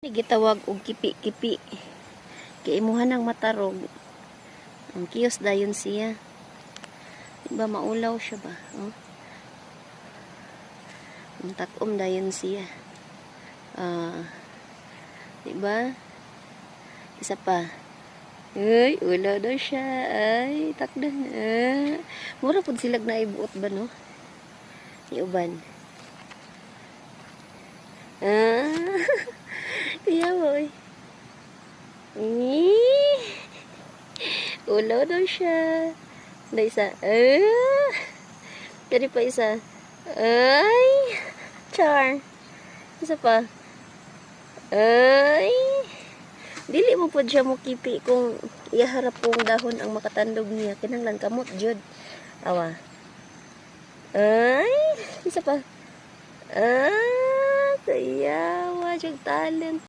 gitawag og kipi-kipi. Kay imuhan ng matarog. Ang kiyos dayon siya. Diba maulaw siya ba? Oh. Ang takom dayon siya. Ah. diba? Isa pa. Ay, ulaw daw siya. Ay, takdan. Ah. Mura pud silag na ibuot ba no? Iuban. Ah. Iya, boy. Eh. Ulaw daw siya. Na isa. Ah. Dari pa isa. Ay. Char. Isa pa. Ay. Dili mo po siya mo kipi kung iharap pong dahon ang makatandog niya. Kinanglan kamot, Jud. Awa. Ay. Isa pa. Ah. Kayawa. Jug talent.